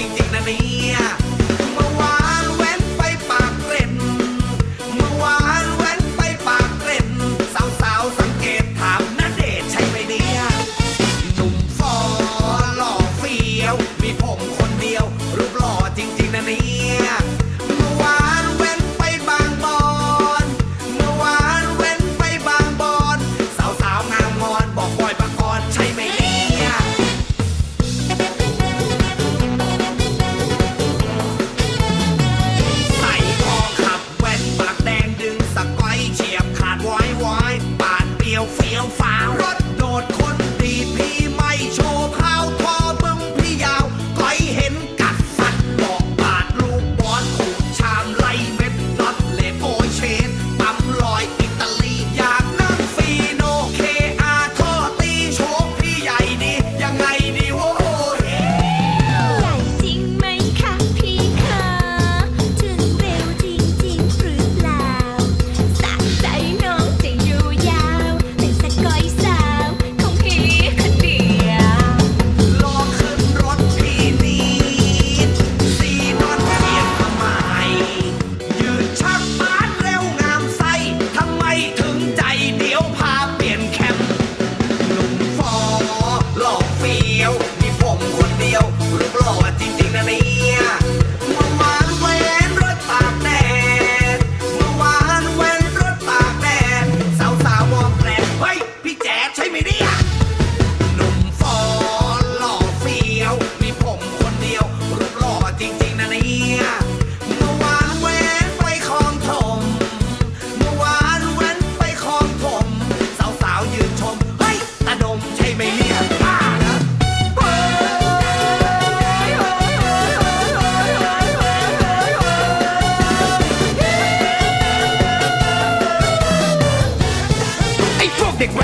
จริงๆนะเนี่ย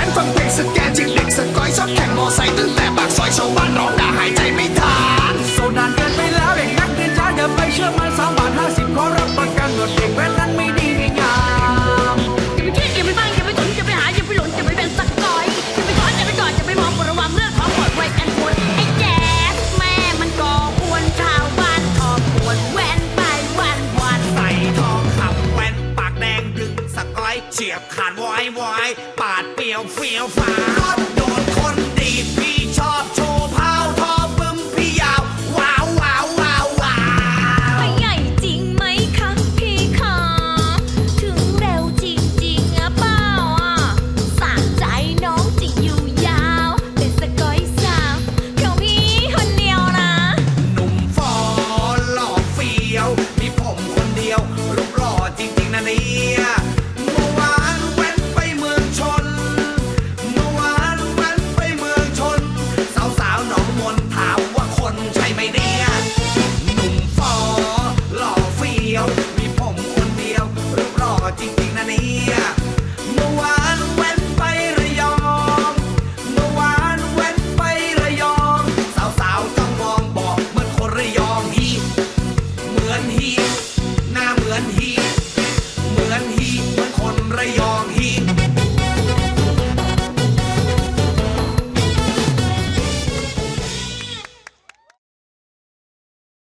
นฟังเพลงสแกนจิกเด็กสกอยชอบแข่งมอไซค์ตั้งแต่ปากซอยชาวบ้านร้องด่าหายใจไม่ทันโซนานเกินไปแล้วเด็กนักเรียนจ้าอย่าไปเชื่อมัน feel, feel fine.